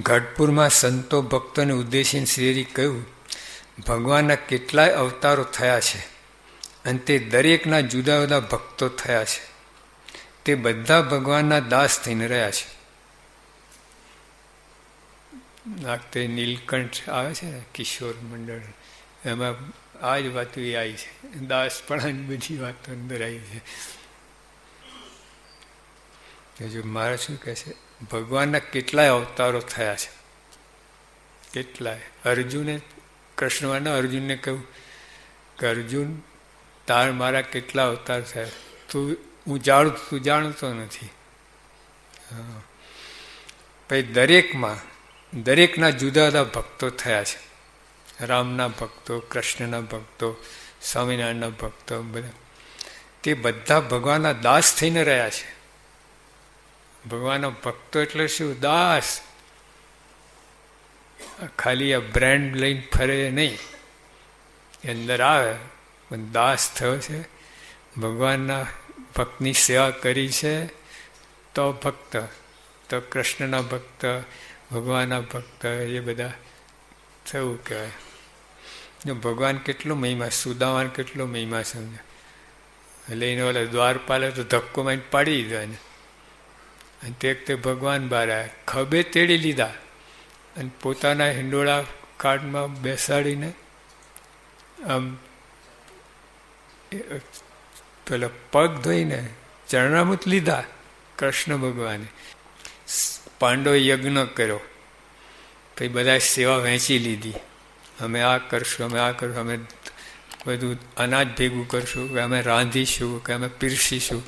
ગઢપુરમાં સંતો ભક્તોને ઉદ્દેશીને શ્રીહરિ કહ્યું, ભગવાનના કેટલાય અવતારો થયા છે અને તે દરેકના જુદા જુદા ભક્તો થયા છે. તે બધા ભગવાનના દાસ થઈને રહ્યા છે. નાખતે નીલકંઠ આવે છે ને, કિશોર મંડળ. એમાં આ જ વાતો એ આવી છે. દાસ પણ બધી વાતો અંદર આવી છે. જો મારે શું કહે છે? ભગવાનના કેટલાય અવતારો થયા છે. કેટલાય. અર્જુને, કૃષ્ણવાના અર્જુનને કહ્યું કે, અર્જુન, તાર મારા કેટલા અવતાર થયા? તું, હું જાણું, તું જાણતો નથી. પછી દરેકમાં, દરેકના જુદા જુદા ભક્તો થયા છે. રામના ભક્તો, કૃષ્ણના ભક્તો, સ્વામિનારાયણના ભક્તો, બધા. તે બધા ભગવાનના દાસ થઈને રહ્યા છે. ભગવાનના ભક્તો એટલે શું? દાસ. ખાલી આ બ્રેન્ડ લઈને ફરે નહીં. અંદર આવે, પણ દાસ થયો છે. ભગવાનના ભક્તની સેવા કરી છે, તો ભક્ત, તો કૃષ્ણના ભક્ત, ભગવાનના ભક્ત, એ બધા થયું કહેવાય. જો ભગવાન કેટલો મહિમા, સુદામાન કેટલો મહિમા સમજે લઈને ઓલા દ્વારપાલે તો ધક્કો માઈને પાડી દીધો એને. અને તે વખતે ભગવાન બહાર આવ્યા ખભે તેડી લીધા અને પોતાના હિંડોળા કાર્ડમાં બેસાડીને આમ પેલા પગ ધોઈને ચરણામૃત લીધા કૃષ્ણ ભગવાને. પાંડવ યજ્ઞ કર્યો. પછી બધા સેવા વહેંચી લીધી. અમે આ કરશું, અમે આ કરશું, અમે બધું અનાજ ભેગું કરશું, કે અમે રાંધીશું, કે અમે પીરસીશું.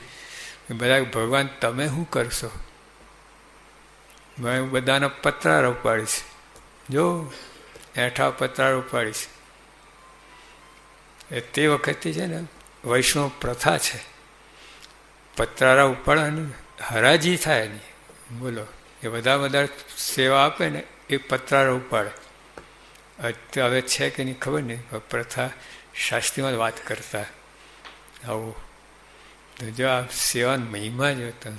બધા ભગવાન તમે શું કરશો? હું બધાના પતરાર ઉપાડીશ જો એઠા પતરાર ઉપાડીશ એ તે વખતે છે ને વૈષ્ણવ પ્રથા છે. પતરારા ઉપાડવાની, હરાજી થાય નહીં. બોલો, એ બધા બધા સેવા આપે ને એ પતરારા ઉપાડે. હવે છે કે નહીં ખબર નહીં પ્રથા શાસ્ત્રીમાં વાત કરતા. આવું તો જો આ સેવાનો મહિમા જ હતો.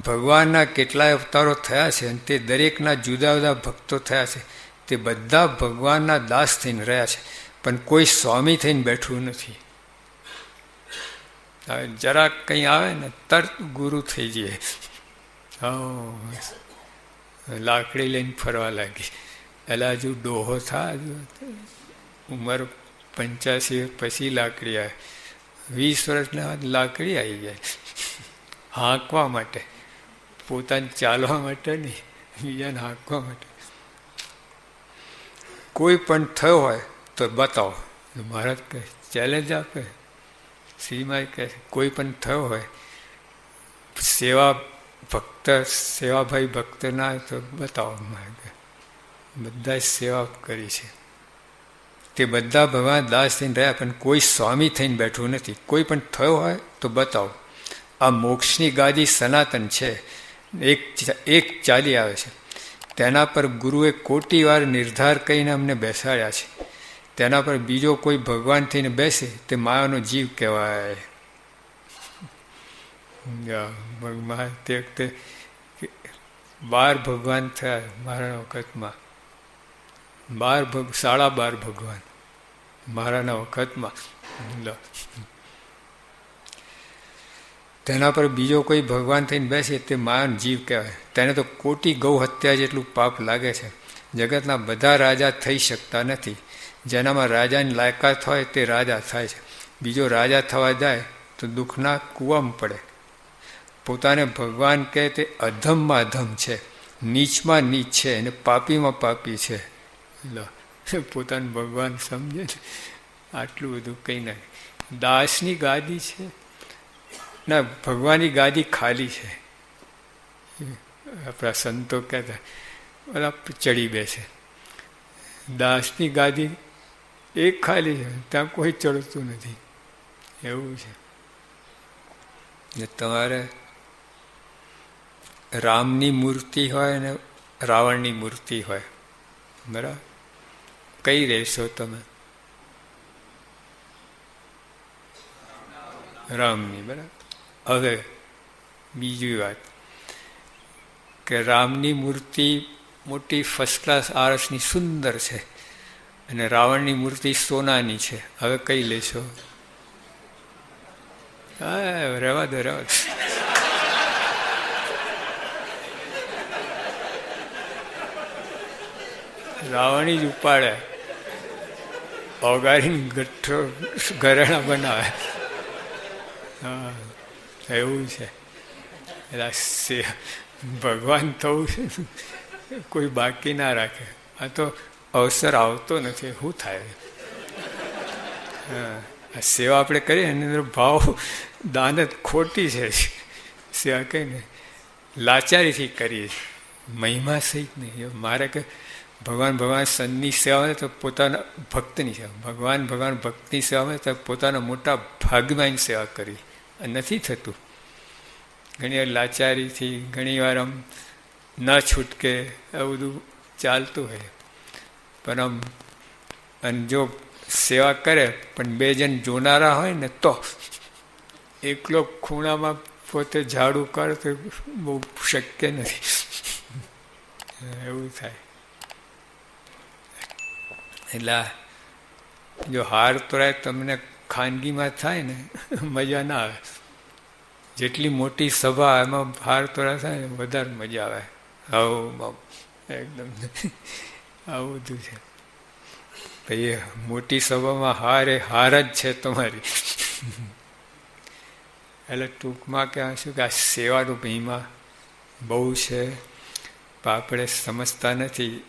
ભગવાનના કેટલાય અવતારો થયા છે અને તે દરેકના જુદા જુદા ભક્તો થયા છે. તે બધા ભગવાનના દાસ થઈને રહ્યા છે. પણ કોઈ સ્વામી થઈને બેઠું નથી. જરાક કંઈ આવે ને તરત ગુરુ થઈ જઈએ. લાકડી લઈને ફરવા લાગી. એટલે હજુ ડોહો થા ઉંમર પંચ્યાસી પછી લાકડી આવે. વીસ વર્ષના લાકડી આવી જાય હાંકવા માટે. પોતાને ચાલવા માટે નહીં, બીજાને હાંકવા માટે. કોઈ પણ થયો હોય તો બતાવો. મહારાજ કહે ચેલેન્જ આપે. શ્રીમાં કહે, કોઈ પણ થયો હોય, સેવા ભક્ત, સેવાભાઈ ભક્તના તો બતાવો. મારે બધા સેવા કરી છે. તે બધા ભગવાન દાસ થઈને રહ્યા, પણ કોઈ સ્વામી થઈને બેઠું નથી. કોઈ પણ થયો હોય તો બતાવો. આ મોક્ષની ગાદી સનાતન છે. એક એક ચાલી આવે છે. તેના પર ગુરુએ કોટી વાર નિર્ધાર કહીને અમને બેસાડ્યા છે. તેના પર બીજો કોઈ ભગવાન થઈને બેસે, તે માયાનો જીવ કહેવાય. તે વખતે બાર ભગવાન થયા મારા વખતમાં. બાર ભગ સાડા બાર ભગવાન. મારાના વખતમાં. તેના પર બીજો કોઈ ભગવાન થઈને બેસે તે માન જીવ કહેવાય. તેને તો કોટી ગૌ હત્યા જેટલું પાપ લાગે છે. જગતના બધા રાજા થઈ શકતા નથી. જેનામાં રાજાની લાયકાત હોય તે રાજા થાય છે. બીજો રાજા થવા જાય તો દુઃખના કૂવામાં પડે. પોતાને ભગવાન કહે તે અધમમાં અધમ છે. નીચમાં નીચ છે. અને પાપીમાં પાપી છે. પોતાનું ભગવાન સમજે ને, આટલું બધું કંઈ નહીં દાસની ગાદી છે, ના, ભગવાનની ગાદી ખાલી છે. આપણા સંતો કહેતા બધા ચડી બેસે. દાસની ગાદી એક ખાલી છે, ત્યાં કોઈ ચડતું નથી. એવું છે. ને તમારે રામની મૂર્તિ હોય ને રાવણની મૂર્તિ હોય, બરાબર? કઈ રહેશો તમે? રામની, બરાબર. હવે બીજી વાત કે રામની મૂર્તિ મોટી ફર્સ્ટ ક્લાસ આરસની સુંદર છે અને રાવણની મૂર્તિ સોનાની છે. હવે કઈ લેશો? હા, રહેવા દો રહેવા દો. રાવણી જ ઉપાડે. ઓગારીને ગઠ્ઠો ઘરેણા બનાવે. હા, એવું છે. એટલે ભગવાન થવું છે કોઈ બાકી ના રાખે. આ તો અવસર આવતો નથી. શું થાય? આ સેવા આપણે કરીએ, એની અંદર ભાવ દાનત ખોટી છે. સેવા કહીને લાચારીથી કરીએ. મહિમા સહિત નહીં. મારે કે ભગવાન ભગવાન સંતની સેવા તો પોતાના ભક્તની સેવા. ભગવાન ભગવાન ભક્તની સેવા તો પોતાના મોટા ભાગમાં સેવા કરી. નથી થતું. ઘણી વાર લાચારીથી, ઘણી વાર આમ ન છૂટકે એવું બધું ચાલતું હોય. પણ આમ, અને જો સેવા કરે, પણ બે જણ જોનારા હોય ને તો એકલો ખૂણામાં પોતે ઝાડુ કરે તો બહુ શક્ય નથી. એવું થાય. એટલે જો હાર તોરાય તમને ખાનગીમાં થાય ને, મજા ના આવે. જેટલી મોટી સભા એમાં હાર તોરા થાય ને, વધારે મજા આવે. આવું એકદમ. આવું બધું છે. ભાઈ મોટી સભામાં હાર એ હાર જ છે તમારી. એટલે ટૂંકમાં કે શું કે આ સેવાનું ભીમાં બહુ છે. આપણે સમજતા નથી.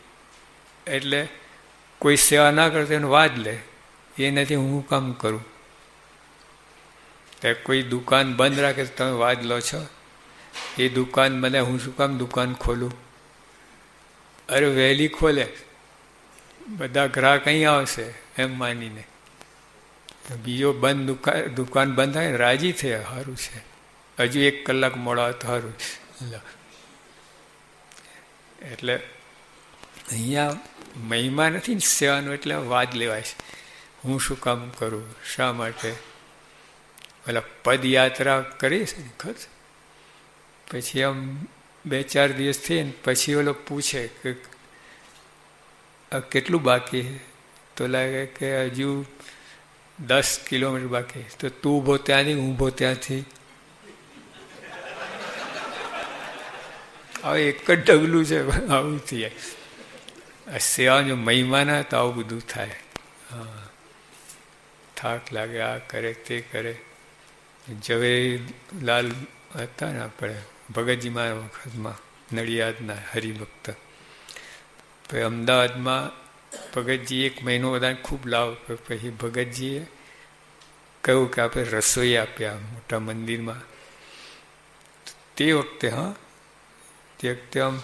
એટલે કોઈ સેવા ના કરતો એનો વાદ લે. એ નથી હું કામ કરું? તે કોઈ દુકાન બંધ રાખે તો તમે વાદ લો છો? એ દુકાન મને હું શું કામ દુકાન ખોલું? અરે વહેલી ખોલે. બધા ગ્રાહક અહીં આવશે એમ માનીને. બીજો બંધ દુકાન દુકાન બંધ થાય રાજી થયા સારું છે. હજુ એક કલાક મોડા તો સારું એટલે અહીંયા મહિમા નથી ને સેવાનો એટલે વાદ લેવાય છે. હું શું કામ કરું? શા માટે? ઓલા પદયાત્રા કરી છે ને ખર્ચ પછી આમ બે ચાર દિવસ થઈ ને પછી ઓલો પૂછે કે કેટલું બાકી તો લાગે કે હજુ દસ કિલોમીટર બાકી તો તું ઊભો ત્યાંથી ઊભો ત્યાંથી. હવે એક જ ડગલું છે, આવું થઈ જાય. સેવા જો મહિમાના તો આવું બધું થાય. થાક લાગે, આ કરે, તે કરે. ઝવેરીલાલ હતા ને આપણે ભગતજીમાં વખતમાં, નડિયાદના હરિભક્ત. પછી અમદાવાદમાં ભગતજી એક મહિનો બધાને ખૂબ લાવ પછી ભગતજીએ કહ્યું કે આપણે રસોઈ આપ્યા મોટા મંદિરમાં. તે વખતે, હા, તે વખતે આમ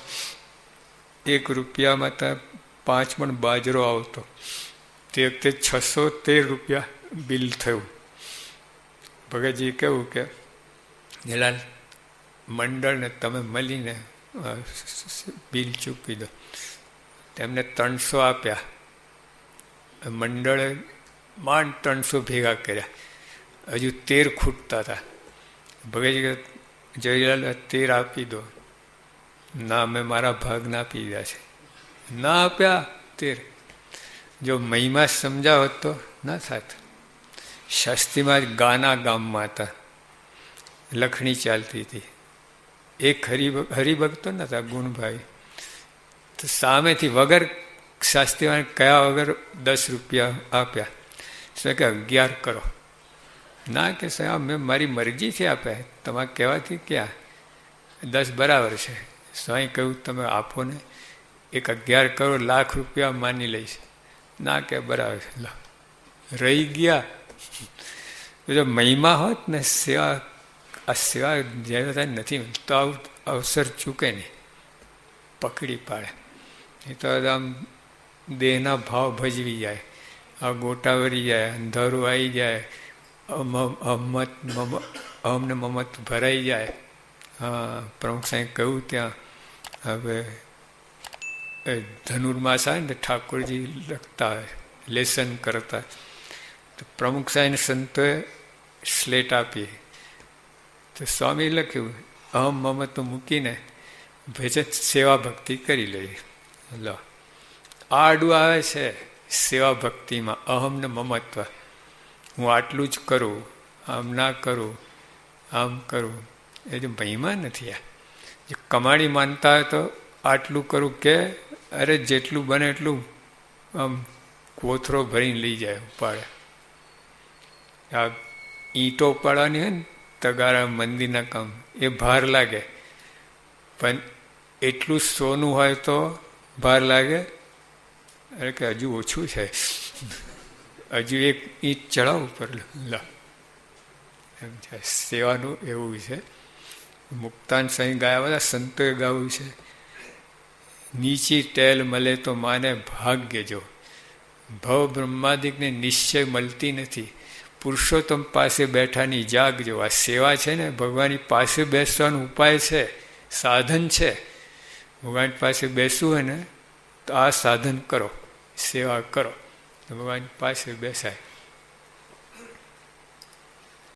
એક રૂપિયામાં ત્યાં પાંચ પણ બાજરો આવતો. તે વખતે છસો તેર રૂપિયા બિલ થયું. ભગતજી કહ્યું કે જલાલ મંડળને તમે મળીને બિલ ચૂકવી દો. તેમને ત્રણસો આપ્યા. મંડળે માંડ ત્રણસો ભેગા કર્યા. હજુ તેર ખૂટતા હતા. ભગતજી જયલાલ તેર આપી દો. ના, મેં મારા ભાગના આપી દીધા છે. ના આપ્યા તેર જો મહિમા સમજાવત તો ના થાત. શાસ્ત્રીમાં જ ગાના ગામમાં હતા. લખણી ચાલતી હતી. એક હરિ હરિભક્તો નતા ગુણભાઈ. તો સામેથી વગર શાસ્ત્રીમાં કયા વગર દસ રૂપિયા આપ્યા? શું કે અગિયાર કરો. ના કે સાહેબ, મેં મારી મરજીથી આપ્યા. તમારે કહેવાથી ક્યાં? દસ બરાબર છે. સ્વાઈ કહ્યું, તમે આપો ને એક અગિયાર કરોડ લાખ રૂપિયા માની લઈશ ના કે, બરાબર રહી ગયા. જો મહિમા હોત ને, સેવા, આ સેવા જ્યારે નથી તો આવું અવસર ચૂકે નહીં. પકડી પાડે. એ તો આમ દેહના ભાવ ભજવી જાય. આ ગોટાવરી જાય, અંધારું આવી જાય. અમત અમને મમત ભરાઈ જાય. હા, પ્રમુખ સાહેબ કહ્યું ત્યાં હવે ધનુર્માસ આવે ને ઠાકોરજી લખતા લેસન કરતા તો પ્રમુખ સાહેબ સંતોએ સ્લેટ આપી. તો સ્વામી લખ્યું, અહમ મમત મૂકીને ભેજ સેવા ભક્તિ કરી લઈએ. લો. આડું આવે છે, સેવા ભક્તિમાં અહમ ને મમત્વ. હું આટલું જ કરું, આમ ના કરું, આમ કરું. એ તો મહિમા નથી આ. કમાણી માનતા હોય તો આટલું કરું કે અરે જેટલું બને એટલું આમ કોથરો ભરીને લઈ જાય ઉપાડે. આ ઈંટો ઉપાડવાની હોય ને તગારા મંદિરના કામ, એ ભાર લાગે. પણ એટલું સોનું હોય તો ભાર લાગે. અરે કે હજુ ઓછું છે. હજુ એક ઈંટ ચડાવ ઉપર લા. એમ છે સેવાનું એવું છે. મુક્તાન સહી ગાયા બધા સંતોએ ગાવું છે. નીચી ટેલ મળે તો માને ભાગ્ય જો. ભવ બ્રહ્માદિકને નિશ્ચય મળતી નથી. પુરુષોત્તમ પાસે બેઠાની જાગજો આ સેવા છે ને, ભગવાનની પાસે બેસવાનો ઉપાય છે, સાધન છે. ભગવાન પાસે બેસવું હોય ને, તો આ સાધન કરો, સેવા કરો. તો ભગવાન પાસે બેસાય.